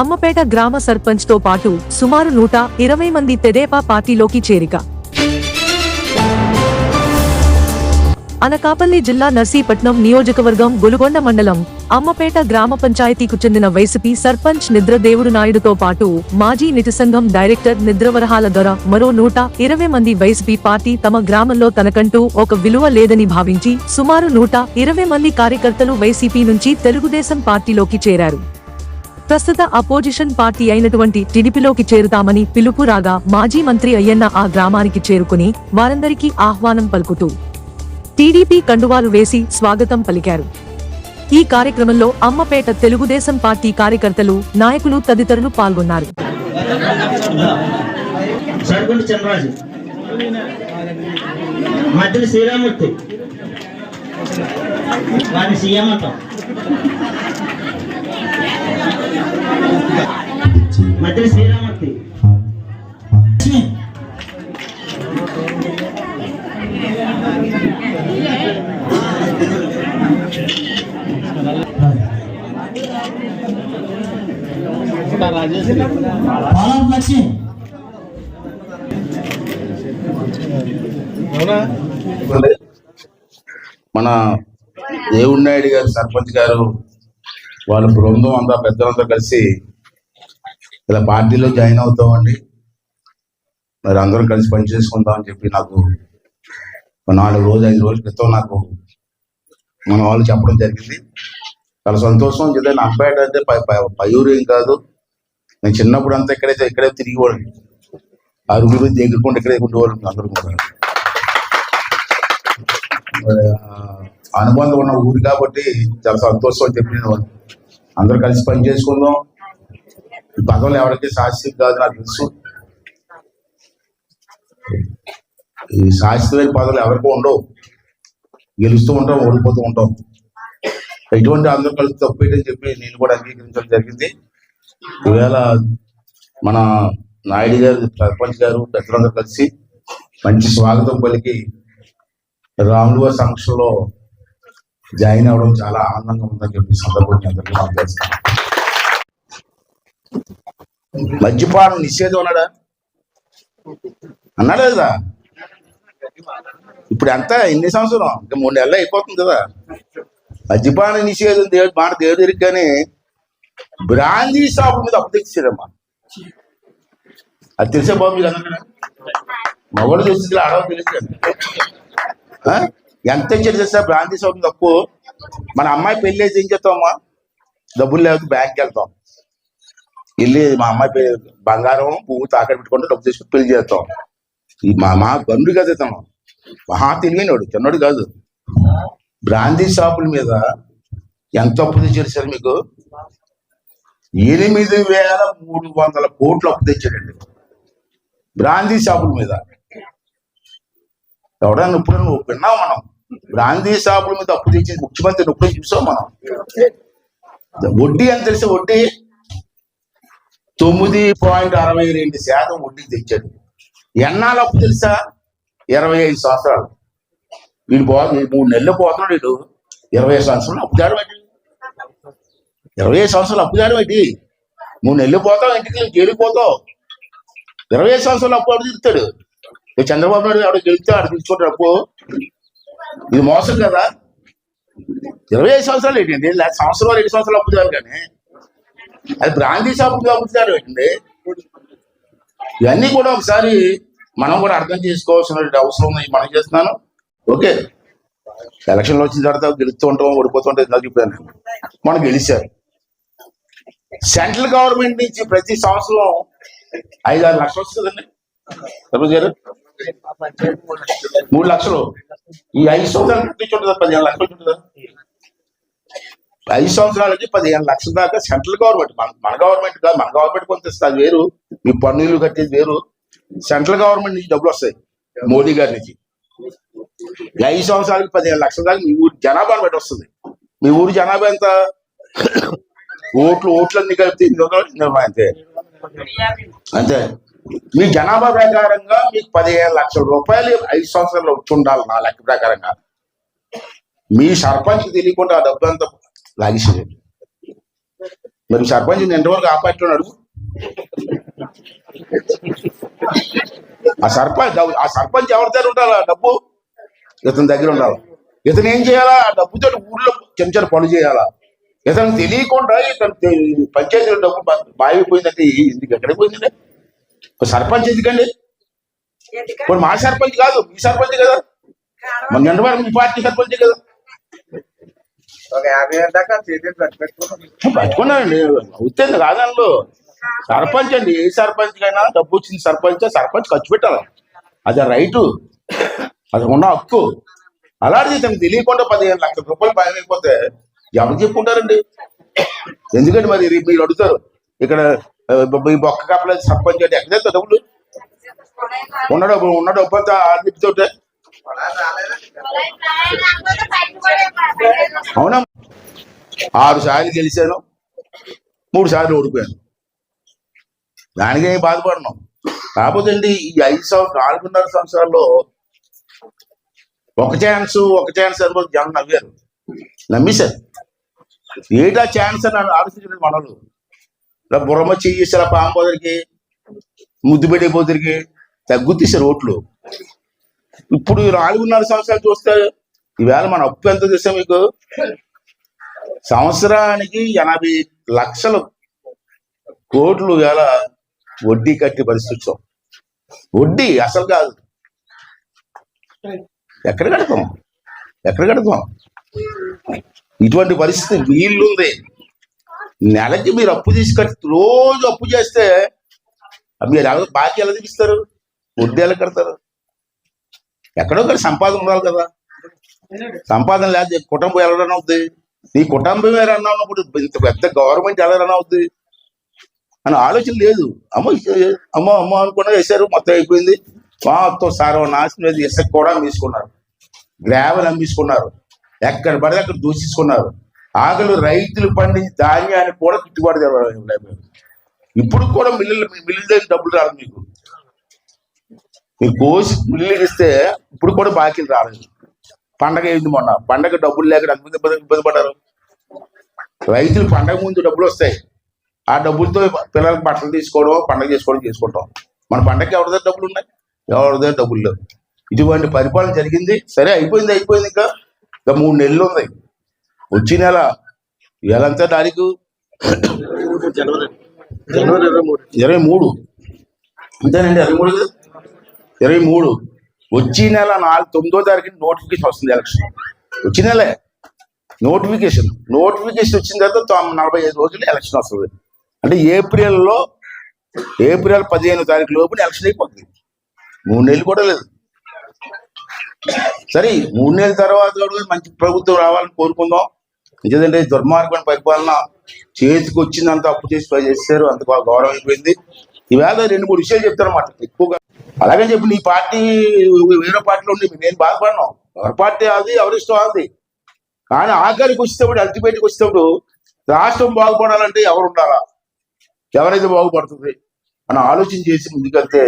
అమ్మపేట గ్రామ సర్పంచ్తో పాటు సుమారు నూట ఇరవై మంది తెదేపా పార్టీలోకి చేరిక. అనకాపల్లి జిల్లా నర్సీపట్నం నియోజకవర్గం గొలుగొండ మండలం అమ్మపేట గ్రామ పంచాయతీకు చెందిన వైసీపీ సర్పంచ్ నిద్రదేవుడు నాయుడుతో పాటు మాజీ నిటి సంఘం డైరెక్టర్ నిద్రవరహాల దొర మరో నూట ఇరవై మంది వైసీపీ పార్టీ తమ గ్రామంలో తనకంటూ ఒక విలువ లేదని భావించి సుమారు నూట ఇరవై మంది కార్యకర్తలు వైసీపీ నుంచి తెలుగుదేశం పార్టీలోకి చేరారు. ప్రస్తుత అపోజిషన్ పార్టీ అయినటువంటి టిడిపిలోకి చేరుతామని పిలుపు రాగా మాజీ మంత్రి అయ్యన్న ఆ గ్రామానికి చేరుకుని వారందరికీ ఆహ్వానం పలుకుతూ టీడీపీ కండువాలు వేసి స్వాగతం పలికారు. ఈ కార్యక్రమంలో అమ్మపేట తెలుగుదేశం పార్టీ కార్యకర్తలు నాయకులు తదితరులు పాల్గొన్నారు. శ్రీరామూర్తి. సీఎం అంటాం. మధ్య శ్రీరామూర్తి. లక్ష్మి మన దేవుడి నాయుడు గారు సర్పంచ్ గారు వాళ్ళ బృందం అంతా పెద్దలంతా కలిసి ఇలా పార్టీలో జాయిన్ అవుతామండి. మరి అందరం కలిసి పని అని చెప్పి నాకు నాలుగు రోజులు ఐదు రోజుల క్రితం నాకు మన వాళ్ళు చెప్పడం జరిగింది. చాలా సంతోషం ఎందుకంటే నా అంటే పై- పై- ఏం కాదు. నేను చిన్నప్పుడు అంతా ఇక్కడే ఇక్కడే తిరిగేవాడిని. అరుగురు దగ్గరకుండా ఇక్కడే ఉండేవాళ్ళు అందరూ కూడా. అనుబంధం ఉన్న ఊరు కాబట్టి చాలా సంతోషం చెప్పిన వాళ్ళు అందరూ కలిసి పని చేసుకుందాం. ఈ పదవులు ఎవరికి శాశ్వతం కాదు నాకు తెలుసు. ఈ శాశ్వతమైన పదవులు ఎవరికి ఉండవు. గెలుస్తూ ఉంటాం ఓడిపోతూ ఉంటాం. ఎటువంటి అందరూ కలిసి తప్పేయటని చెప్పి నేను కూడా అంగీకరించడం జరిగింది. ఈవేళ మన నాయుడు గారు సర్పంచ్ గారు పెద్దలందరూ కలిసి మంచి స్వాగతం పలికి రాములు గారి సమక్షంలో జాయిన్ అవ్వడం చాలా ఆనందంగా ఉందని చెప్పి సందర్భంగా అందరికీ మద్యపానం నిషేధం అన్నాడా? అన్నాడా లేదా? ఇప్పుడు ఎంత ఎన్ని సంవత్సరం? ఇంకా మూడు నెలలు అయిపోతుంది కదా. మద్యపాన నిషేధం దేవుడు మాట దేవుడు దగ్గరికి కానీ బ్రాందీ షాపుల మీద అప్పు తెచ్చారమ్మా అది తెలిసే బాబు మీరు అందరికీ మగవాడు తెలిసి ఆడవాళ్ళు తెలుసు ఆ? ఎంత ఇచ్చారు చేస్తే బ్రాంతి షాప్ తక్కువ. మన అమ్మాయి పెళ్ళి అయితే ఏం చేస్తామమ్మా డబ్బులు లేకపోతే బ్యాంక్కి వెళ్తాం. వెళ్ళి మా అమ్మాయి పెళ్ళి బంగారం పువ్వు తాకట్టు పెట్టుకుంటే డబ్బు తీసుకుని పెళ్ళి చేస్తాం. ఈ మా మా గండు కదా ఇతను. మహా తెలివినోడు చిన్నోడు కాదు. బ్రాందీ షాపుల మీద ఎంత అప్పు తెచ్చారు సార్ మీకు? ఎనిమిది వేల మూడు వందల కోట్లు అప్పు తెచ్చాడండి. బ్రాందీ షాపుల మీద. ఎవడన్నా ఇప్పుడు నువ్వు విన్నావు మనం? గాంధీ షాపుల మీద అప్పు తెచ్చి ముఖ్యమంత్రి ఎప్పుడూ చూసాం మనం. వడ్డీ అని తెలిసి వడ్డీ? తొమ్మిది పాయింట్ అరవై రెండు శాతం వడ్డీ తెచ్చాడు. ఎన్నాళ్ళు అప్పు తెలుసా? ఇరవై ఐదు సంవత్సరాలు. వీడు పో మూడు నెలలు పోతున్నాడు వీడు. ఇరవై ఐదు సంవత్సరాలు అప్పు చేయడం ఏంటి ఇరవై ఐదు సంవత్సరాలు అప్పు చేయడం ఏంటి మూడు నెలలు పోతావు ఇంటికి జైలుకి పోతావు. ఇరవై ఐదు సంవత్సరాలు అప్పు ఆడు తీరుతాడు? చంద్రబాబు నాయుడు ఆవిడ గెలిస్తే ఆడ తీసుకుంటాడు అప్పు. ఇది మోసం కదా. ఇరవై ఐదు సంవత్సరాలు ఏంటండి లేదా సంవత్సరాలు రెండు సంవత్సరాలు అప్పు కానీ? అది బ్రాంతి షాపులు అప్పుతారు ఏంటండి? ఇవన్నీ కూడా ఒకసారి మనం కూడా అర్థం చేసుకోవాల్సిన అవసరం ఉంది. మనం చేస్తున్నాను. ఓకే. ఎలక్షన్లు వచ్చిన తర్వాత గెలుస్తూ ఉంటాం ఓడిపోతూ ఉంటాం ఇందాక చెప్పాను మనం గెలిచారు. సెంట్రల్ గవర్నమెంట్ నుంచి ప్రతి సంవత్సరం ఐదు ఆరు లక్షలు వస్తుందండి. గారు? మూడు లక్షలు. ఈ ఐదు సంవత్సరాలు ఉంటుందా పదిహేను లక్షలు ఉంటుందా? ఐదు సంవత్సరాలకి పదిహేను లక్షల దాకా సెంట్రల్ గవర్నమెంట్ మన మన గవర్నమెంట్ కాదు మన గవర్నమెంట్ కొంత ఇస్తుంది వేరు. మీ పన్నులు కట్టేది వేరు. సెంట్రల్ గవర్నమెంట్ నుంచి డబ్బులు వస్తాయి మోడీ గారి నుంచి. ఐదు సంవత్సరాలకి పదిహేను లక్షల దాకా మీ ఊరి జనాభాను బట్టి వస్తుంది. మీ ఊరి జనాభా ఎంత? ఓట్లు ఓట్లన్నీ కలిపితే అంతే. అంతే. మీ జనాభా ప్రకారంగా మీకు పదిహేను లక్షల రూపాయలు ఐదు సంవత్సరాలు వచ్చి ఉండాలి నా లెక్క ప్రకారంగా. మీ సర్పంచ్ తెలియకుండా ఆ డబ్బు అంతా లాగేసేది మరి సర్పంచ్ ఎంతవరకు ఆపట్టున్నాడు ఆ సర్పంచ్ ఆ సర్పంచ్ ఎవరి దగ్గర ఉండాలి ఆ డబ్బు? ఇతని దగ్గర ఉండాలి. ఇతను ఏం చేయాలా? ఆ డబ్బుతో ఊర్లో చెంచాలు పనులు చేయాలా? ఇతను తెలియకుండా ఇతను పంచాయతీ పంచాయతీలో డబ్బు బావి పోయిందంటే ఈ- ఎందుకు ఎక్కడికి సర్పంచ్ ఎందుకండి? ఇప్పుడు మా సర్పంచ్ కాదు మీ సర్పంచ్ కదా. మన నిండవారు మీ పార్టీ సర్పంచ్ కదా. పట్టుకున్నానండి అవుతుంది కాదంలో సర్పంచ్ అండి ఏ సర్పంచ్ కైనా డబ్బు వచ్చింది సర్పంచ్ సర్పంచ్ ఖర్చు పెట్టాలి? అది రైటు. అది ఉన్న హక్కు. అలాంటిది తనకు తెలియకుండా పదిహేను లక్షల రూపాయలు పైన అయిపోతే ఎవరు చెప్పుకుంటారండి? ఎందుకంటే మరి మీరు అడుగుతారు? ఇక్కడ ఈ బొక్క కాపలేదు సర్పంచ్ అంటే ఎక్కడ డబ్బులు ఉన్న డబ్బు ఉన్న డబ్బు అంతా అవునా? ఆరు సార్లు గెలిచాను మూడు సార్లు ఓడిపోయాను. దానికే బాధపడినాం. కాకపోతే అండి ఈ ఐదు సంవత్సరం నాలుగున్నర సంవత్సరాల్లో ఒక ఛాన్స్ ఒక ఛాన్స్ అని జనం నవ్వారు. నమ్మేశారు. ఏటా ఛాన్స్ అని ఆలోచించండి మనలు ఇలా బుర్రమ చెయ్యేసారు పాము పోదరికి? ముద్దు పెట్టే తగ్గు తగ్గుతీసారు ఓట్లు ఇప్పుడు నాలుగున్నర సంవత్సరాలు చూస్తే ఈవేళ మన అప్పు ఎంత తెలుసా మీకు? సంవత్సరానికి ఎనభై లక్షలు కోట్లు వేల వడ్డీ కట్టే పరిస్థితి వడ్డీ అసలు కాదు. ఎక్కడ కడతాం? ఎక్కడ కడతాం? ఇటువంటి పరిస్థితి వీళ్ళుంది. నెలకి మీరు అప్పు తీసి కట్టి రోజు అప్పు చేస్తే మీరు ఎలా బాకీ ఎలా తీపిస్తారు? వడ్డీ ఎలా కడతారు? ఎక్కడో ఒకటి సంపాదన ఉండాలి కదా. సంపాదన లేకపోతే కుటుంబం ఎలా రన్ అవుద్ది? నీ కుటుంబం రన్ అవునప్పుడు ఇంత పెద్ద గవర్నమెంట్ ఎలా రన్ అవుద్ది? అని ఆలోచన లేదు. అమ్మ అమ్మో అమ్మ అనుకున్నా వేశారు మొత్తం అయిపోయింది. మొత్తం సారో నాశనం లేదు ఇసుక కూడా అమ్మేసుకున్నారు. గ్రావెల్ అమ్మేసుకున్నారు. ఎక్కడ పడితే అక్కడ దూషించుకున్నారు ఆకలి రైతులు పండించి ధాన్యాన్ని కూడా గిట్టుబాటు జరగలేదు. ఇప్పుడు కూడా మిల్లులు మిల్లు దగ్గర డబ్బులు రాదు మీకు. మీరు కోసి మిల్లులు ఇస్తే ఇప్పుడు కూడా బాకీలు రాలేదు. పండగ అయింది మొన్న. పండగ డబ్బులు లేక ఇబ్బంది ఇబ్బంది పడ్డారు. రైతులు పండగ ముందు డబ్బులు వస్తాయి. ఆ డబ్బులతో పిల్లలకు బట్టలు తీసుకోవడం పండగ చేసుకోవడం చేసుకుంటాం. మన పండగకి ఎవరి దగ్గర డబ్బులు ఉన్నాయి? ఎవరి దగ్గర డబ్బులు లేవు. ఇటువంటి పరిపాలన జరిగింది. సరే అయిపోయింది అయిపోయింది ఇంకా. ఇంకా మూడు నెలలు ఉంది వచ్చే నెల ఇవాళంతా తారీఖు ఇరవై మూడు. అంతేనండి ఇరవై మూడు? ఇరవై మూడు. వచ్చే నెల నాలుగు తొమ్మిదో తారీఖు నోటిఫికేషన్ వస్తుంది ఎలక్షన్. వచ్చే నెలే. నోటిఫికేషన్. నోటిఫికేషన్ వచ్చిన తర్వాత నలభై ఐదు రోజులు ఎలక్షన్ వస్తుంది. అంటే ఏప్రిల్లో ఏప్రిల్ పదిహేను తారీఖు లోపు ఎలక్షన్ అయిపోతుంది. మూడు నెలలు కూడా లేదు. సరే మూడు నెలల తర్వాత కూడా మంచి ప్రభుత్వం రావాలని కోరుకుందాం. ఎందుకంటే దుర్మార్గం పరిపాలన చేతికి వచ్చిందంతా అప్పు చేసి పని చేశారు. అంత బాగా గౌరవం అయిపోయింది ఈవేళ రెండు మూడు విషయాలు చెప్తారన్నమాట. ఎక్కువగా అలాగే చెప్పి నీ పార్టీ వేరే పార్టీలో ఉండి నేను బాధపడను. ఎవరి పార్టీ అది ఎవరి ఇష్టం అది. కానీ ఆఖరికి వచ్చేటప్పుడు అల్టిమేట్కి వచ్చేటప్పుడు రాష్ట్రం బాగుపడాలంటే ఎవరు ఉండాలా? ఎవరైతే బాగుపడుతుంది? అని ఆలోచన చేసి ముందుకెళ్తే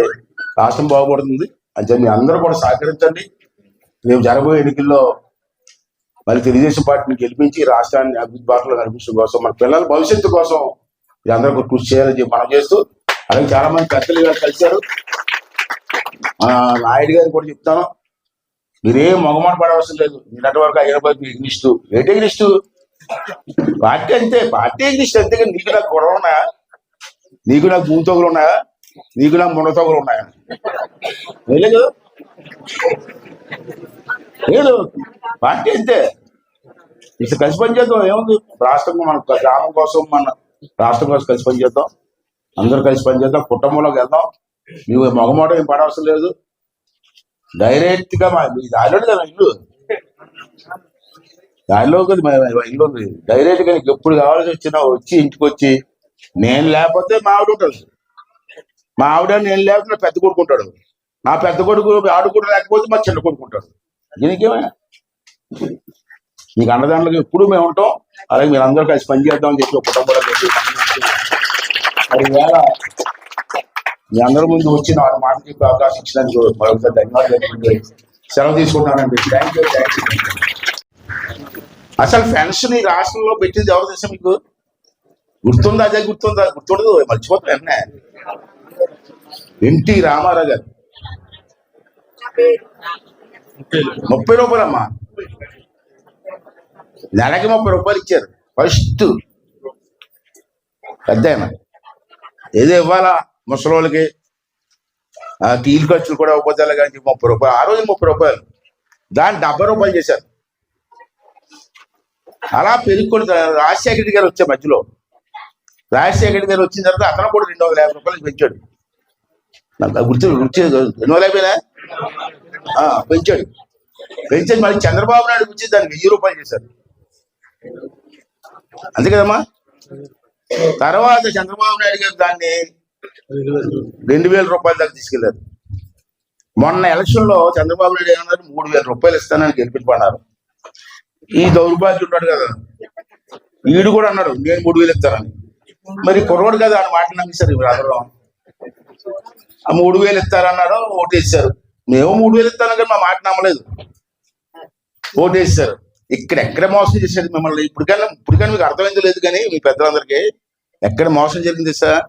రాష్ట్రం బాగుపడుతుంది. అంటే మీ అందరూ కూడా సహకరించండి. రేపు జరగబోయే ఎన్నికల్లో మరి తెలుగుదేశం పార్టీని గెలిపించి రాష్ట్రాన్ని అభివృద్ధి బాటలో నడిపించడం కోసం మన పిల్లల భవిష్యత్తు కోసం అందరూ కృషి చేయాలని చెప్పి మనం చేస్తూ అలాగే చాలా మంది పెద్దలు గారు కలిశారు. ఆ, నాయుడు గారు కూడా చెప్తాను. మీరేం మొగమాట పడవలసిన లేదు. నిన్నటి వరకు హైదరాబాద్ పది ఎగ్నిస్టు ఏంటి ఎగ్నిస్టు పార్టీ అంతే పార్టీ ఎగ్నిస్ట్ అంతే కానీ నీకు నాకు గొడవ ఉన్నాయా? నీకు నాకు భూమి ఉన్నాయా? నీకు నాకు మునతోగులు ఉన్నాయా? లేదు. లేదు పార్టీ అంతే. ఇట్లా కలిసి పనిచేద్దాం ఏముంది? రాష్ట్రం మన గ్రామం కోసం మన రాష్ట్రం కోసం కలిసి పనిచేద్దాం అందరూ కలిసి పనిచేద్దాం కుటుంబంలోకి వెళ్దాం. నువ్వు మగమాట ఏం పడవసరం లేదు. డైరెక్ట్గా మా ఆల్రెడీ కదా ఇల్లు. దానిలో కొద్ది ఇల్లు ఉంది. డైరెక్ట్గా నీకు ఎప్పుడు కావాల్సి వచ్చినా వచ్చి ఇంటికి వచ్చి నేను లేకపోతే మా ఆవిడ ఉంటుంది. మా ఆవిడ నేను లేకపోతే పెద్ద కొడుకుంటాడు నా పెద్ద కొడుకు ఆడుకుంటా లేకపోతే మా చిన్న కొడుకుంటాడు ఉంటాడు దీనికేమైనా మీకు అన్నదాంట్లో ఎప్పుడు మేము ఉంటాం అలాగే మీరు అందరూ కలిసి పని చేద్దామని చెప్పి కుటుంబంలో చెప్పి మరి వేళ మీ అందరి ముందు వచ్చి నాలుగు మాటలు చెప్పి అవకాశం ఇచ్చినందుకు మరొకసారి ధన్యవాదాలు సెలవు తీసుకుంటానండి థ్యాంక్ యూ థ్యాంక్ యూ అసలు పెన్షన్ ఈ రాష్ట్రంలో పెట్టింది ఎవరు తెలుసా మీకు? గుర్తుందా? అదే గుర్తుందా? గుర్తుండదు మర్చిపోతుంది వెంటనే ఎన్టీ రామారావు గారు. ముప్పై రూపాయలమ్మా. నెలకి ముప్పై రూపాయలు ఇచ్చారు. ఫస్ట్ పెద్ద ఏదో ఇవ్వాలా? ముసలోళ్ళకి. ఆ టీలు ఖర్చులు కూడా ఉపజాలు కానీ ముప్పై రూపాయలు. ఆ రోజు ముప్పై రూపాయలు. దాన్ని డెబ్బై రూపాయలు చేశారు. అలా పెరుగుకొని రాజశేఖర రెడ్డి గారు వచ్చే మధ్యలో. రాజశేఖర రెడ్డి గారు వచ్చిన తర్వాత అతను కూడా రెండు వందల యాభై రూపాయలు పెంచాడు. నాకు గుర్తు గుర్తు రెండు వందల యాభైనా? పెంచాడు. పెంచేది మళ్ళీ చంద్రబాబు నాయుడు వచ్చి దానికి వెయ్యి రూపాయలు చేశారు. అంతే కదమ్మా? తర్వాత చంద్రబాబు నాయుడు గారు దాన్ని రెండు వేల రూపాయల దాకా తీసుకెళ్ళారు. మొన్న ఎలక్షన్లో చంద్రబాబు నాయుడు ఏమన్నారు మూడు వేల రూపాయలు ఇస్తానని గెలిపించుకున్నారు ఈ దౌర్భాగ్యం ఉన్నాడు కదా. వీడు కూడా అన్నాడు నేను మూడు వేలు ఇస్తానని. మరి కుర్రోడు కదా అని మాట నమ్మేశారు ఇప్పుడు అందరూ ఆ మూడు వేలు ఇస్తారన్నారు ఓటేసారు మేము మూడు వేలు ఇస్తాను కానీ మా మాట నమ్మలేదు. ఓటేసారు ఇక్కడ ఎక్కడ మోసం చేశాడు మిమ్మల్ని? ఇప్పటికైనా ఇప్పటికైనా మీకు అర్థమైంది లేదు కానీ మీ పెద్దలందరికీ ఎక్కడ మోసం జరిగింది సార్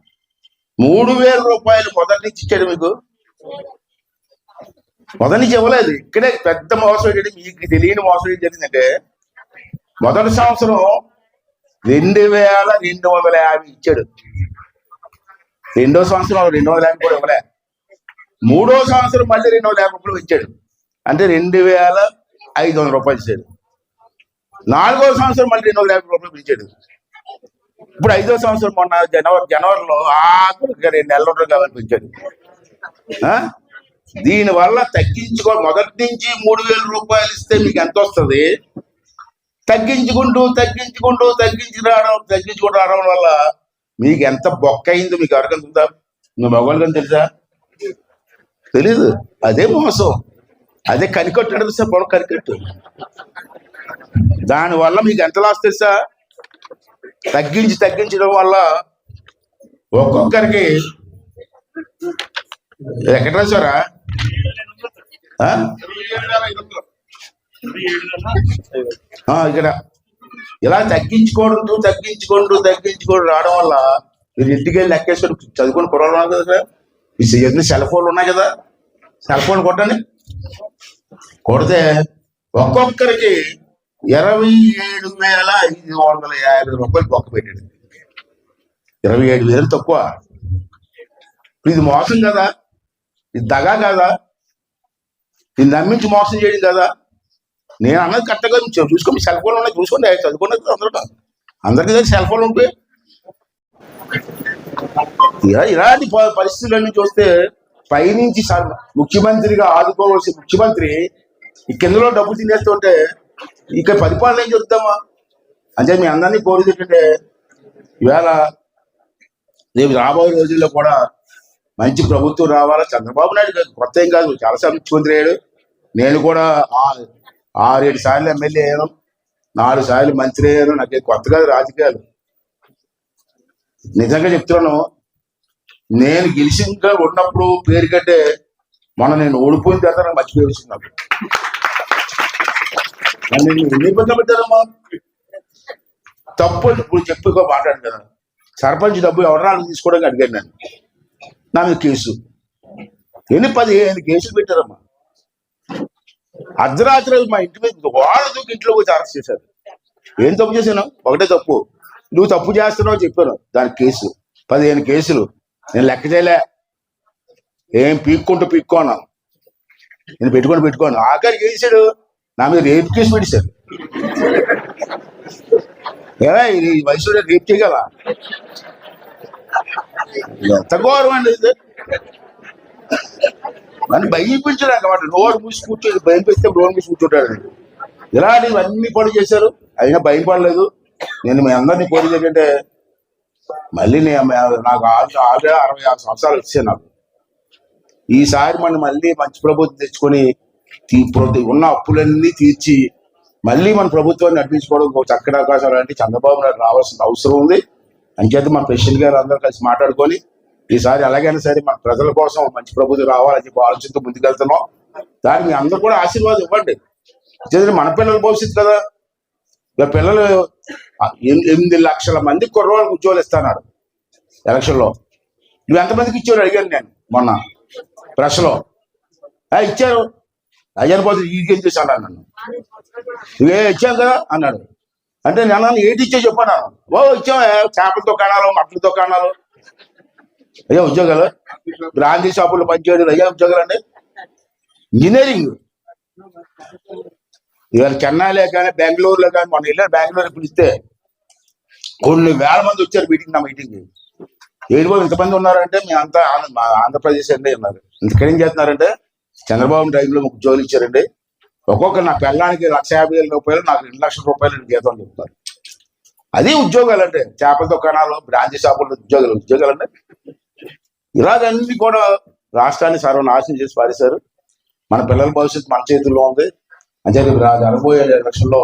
మూడు వేల రూపాయలు మొదటి నుంచి ఇచ్చాడు మీకు. మొదటి నుంచి ఇవ్వలేదు. ఇక్కడే పెద్ద మోసం ఏంటంటే మీకు తెలియని మోసం ఏం జరిగిందంటే మొదటి సంవత్సరం రెండు వేల రెండు వందల యాభై ఇచ్చాడు. రెండో సంవత్సరం రెండు వందల యాభై కూడా ఇవ్వలే. మూడో సంవత్సరం మళ్ళీ రెండు వందల యాభై రూపాయలు ఇచ్చాడు. అంటే రెండు వేల ఐదు వందల రూపాయలు ఇచ్చాడు. నాలుగో సంవత్సరం మళ్ళీ రెండు వందల యాభై రూపాయలు ఇచ్చాడు. ఇప్పుడు ఐదో సంవత్సరం మొన్న జనవరి జనవరిలో ఆఖరికి రెండు నెలల రోజులు కావాలని పెంచాడు ఆ? దీని వల్ల తగ్గించుకో మొదటి నుంచి మూడు వేల రూపాయలు ఇస్తే మీకు ఎంత వస్తుంది? తగ్గించుకుంటూ తగ్గించుకుంటూ తగ్గించి రావడం తగ్గించుకుంటూ రావడం వల్ల మీకు ఎంత బొక్క అయిందో మీకు ఎవరికంటుందా ఉందా మగవాళ్ళకని తెలుసా? తెలీదు. అదే మోసం. అదే కనికొట్టడం సార్ పొలం కనికట్టు. దానివల్ల మీకు ఎంత లాస్ తెలుసా? తగ్గించి తగ్గించడం వల్ల ఒక్కొక్కరికి ఎక్కడ సారా? ఆ? ఇక్కడ. ఇలా తగ్గించుకుంటూ తగ్గించుకుంటూ తగ్గించుకుంటూ రావడం వల్ల మీరు ఇంటికి వెళ్ళి లెక్కేసుకొని చదువుకొని కుర్రాలు కదా సార్? మీ సెల్ ఫోన్లు ఉన్నాయి కదా. సెల్ ఫోన్ కొట్టండి. కొడితే ఒక్కొక్కరికి ఇరవై ఏడు వేల ఐదు వందల యాభై రూపాయలు పక్క పెట్టాడు. ఇరవై ఏడు వేలు తక్కువ. ఇది మోసం కదా? ఇది దగా కదా? ఇది నమ్మించి మోసం చేయడం కదా? నేను అన్నది కరెక్ట్గా చూసుకోండి. సెల్ ఫోన్ ఉన్నాయి. చూసుకోండి. చదువుకున్నది అందరూ. అందరికీ సెల్ ఫోన్ ఉంటాయి ఇలా ఇలాంటి ప- పరిస్థితులన్నీ చూస్తే పైనుంచి ముఖ్యమంత్రిగా ఆదుకోవాల్సిన ముఖ్యమంత్రి ఈ కిందలో డబ్బులు తినేస్తుంటే ఇక పరిపాలన ఏం చెప్తామా అంటే మీ అందరినీ కోరేది ఏంటంటే ఇవాళ రేపు రాబోయే రోజుల్లో కూడా మంచి ప్రభుత్వం రావాలా? చంద్రబాబు నాయుడు కొత్త ఏం కాదు చాలాసార్లు ముఖ్యమంత్రి అయ్యాడు. నేను కూడా ఆరేడు సార్లు ఎమ్మెల్యే అయ్యాను. నాలుగు సార్లు మంత్రి అయ్యాను. నాకు కొత్త కాదు రాజకీయాలు. నిజంగా చెప్తున్నాను నేను గెలిచింగా ఉన్నప్పుడు పేరు కంటే మొన్న నేను ఓడిపోయిన తర్వాత నాకు మర్చిపోయి వచ్చింది నాకు. ఎన్ని ఇబ్బంది పెట్టారమ్మా తప్పు ఇప్పుడు చెప్పుకో మాట్లాడు కదా. సర్పంచ్ డబ్బు ఎవరాలు తీసుకోవడానికి అడిగాను నేను. నా మీద కేసు. ఎన్ని పదిహేను కేసులు పెట్టారమ్మా? అర్ధరాత్రి మా ఇంటి మీద వాళ్ళ దూకి ఇంట్లో వచ్చి అరెస్ట్ చేశారు. ఏం తప్పు చేశాను? ఒకటే తప్పు. నువ్వు తప్పు చేస్తున్నావు చెప్పాను. దాని కేసు. పదిహేను కేసులు. నేను లెక్క చేయలే. ఏం పీక్కుంటూ పీక్కోను. నేను పెట్టుకొని పెట్టుకోను. ఆఖరికి చేశాడు నా మీద రేప్ కేసు పెట్టేశాడు. ఏరా ఈ వయసులో రేప్ చేయగల ఎంత ఘోరం అండి ఇది. నన్ను భయపించడానికి అన్నమాట నోరు మూసి కూర్చొని భయం పెడితే నోరు మూసి కూర్చుంటాడు. ఇలాంటివన్నీ పనులు చేశారు. అయినా భయం పడలేదు. నేను మీ అందరినీ పోటీ ఏంటంటే మళ్ళీ నేను నాకు ఆల్రెడీ అరవై ఆరు సంవత్సరాలు వచ్చాయి నాకు. ఈసారి మనం మళ్ళీ మంచి ప్రభుత్వం తెచ్చుకొని ప్రతి ఉన్న అప్పులన్నీ తీర్చి మళ్ళీ మన ప్రభుత్వాన్ని నడిపించుకోవడానికి ఒక చక్కటి అవకాశం అంటే చంద్రబాబు నాయుడు రావాల్సిన అవసరం ఉంది. అంచేత మన ప్రెసిడెంట్ గారు అందరూ కలిసి మాట్లాడుకొని ఈసారి ఎలాగైనా సరే మన ప్రజల కోసం మంచి ప్రభుత్వం రావాలని చెప్పి ఆలోచనతో ముందుకెళ్తున్నాం. దానికి మీ అందరూ కూడా ఆశీర్వాదం ఇవ్వండి. మన పిల్లల భవిష్యత్తు కదా. ఇలా పిల్లలు ఎనిమిది లక్షల మంది కుర్రవాళ్ళకి ఉద్యోగాలు ఇస్తాన్నారు ఎలక్షన్లో నువ్వు ఎంతమందికి ఇచ్చారు అడిగాను నేను మొన్న ప్రెస్లో. ఇచ్చారు. అయ్యాను పోతే ఈడికేం చేశాను నన్ను. ఇవే ఇచ్చాను కదా అన్నాడు. అంటే నేను అన్నాను, ఏంటి ఇచ్చా చెప్పాను ఓ ఇచ్చాం చేపల దుకాణాలు మట్ల దుకాణాలు. అయ్యా ఉద్యోగాలు? బ్రాందీ షాపుల్లో పనిచేయడం అయ్యా ఉద్యోగాలు అండి ఇంజనీరింగ్. ఇవాళ చెన్నైలో కానీ బెంగళూరులో కానీ మొన్న వెళ్ళాను బెంగళూరు పిలిస్తే కొన్ని వేల మంది వచ్చారు మీటింగ్ నా మీటింగ్ ఏడు ఇంతమంది ఉన్నారంటే మీ అంతా మా ఆంధ్రప్రదేశ్ అండి ఉన్నారు. ఇంతకేం ఏం చేస్తున్నారంటే చంద్రబాబు టైంలో మాకు జోలు ఇచ్చారండి. ఒక్కొక్కరు నా పిల్లానికి లక్ష యాభై వేల రూపాయలు నాకు రెండు లక్షల రూపాయలు జీతం చెప్తారు. అది ఉద్యోగాలు అంటే చేపల దుకాణాలు బ్రాంచీ షాపులు ఉద్యోగాలు ఉద్యోగాలు అంటే ఇలాగన్నీ కూడా రాష్ట్రాన్ని సర్వనాశనం చేసి పారేశారు. మన పిల్లల భవిష్యత్తు మన చేతుల్లో ఉంది. అంటే రాజు అనుభవం ఎలక్షన్లో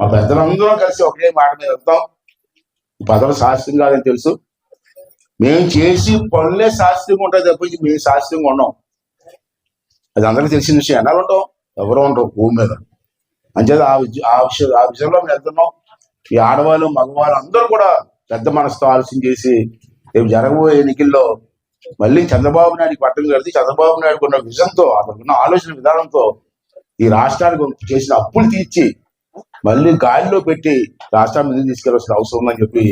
మా పెద్దలందరం కలిసి ఒకే మాట మీద వెళ్తాం. పదవి శాస్త్రం కాదని తెలుసు. మేము చేసి పనులే శాస్త్రంగా ఉంటుంది తప్పించి మేము శాస్త్రంగా ఉన్నాం అది అందరికీ తెలిసిన విషయం. ఎలా ఉంటాం? ఎవరు ఉంటారు భూమి మీద. అంచేది ఆ విజయ ఆ విషయం ఆ విషయంలో మేము వెళ్తున్నాం. ఈ ఆడవాళ్ళు మగవాళ్ళు అందరూ కూడా పెద్ద మనసుతో ఆలోచన చేసి రేపు జరగబోయే ఎన్నికల్లో మళ్ళీ చంద్రబాబు నాయుడు పట్టం కడితే చంద్రబాబు నాయుడు ఉన్న విజన్తో ఉన్న ఆలోచన విధానంతో ఈ రాష్ట్రానికి చేసిన అప్పులు తీర్చి మళ్ళీ గాలిలో పెట్టి రాష్ట్రాన్ని ముందుకు తీసుకెళ్ళాల్సిన అవసరం ఉందని చెప్పి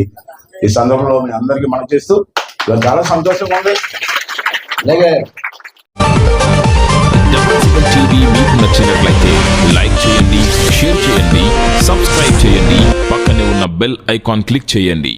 ఈ సందర్భంలో మీ అందరికీ మనం చేస్తూ చాలా సంతోషంగా ఉంది. అలాగే టీవీ మీకు నచ్చినట్లయితే లైక్ చేయండి షేర్ చేయండి సబ్స్క్రైబ్ చేయండి పక్కనే ఉన్న బెల్ ఐకాన్ క్లిక్ చేయండి.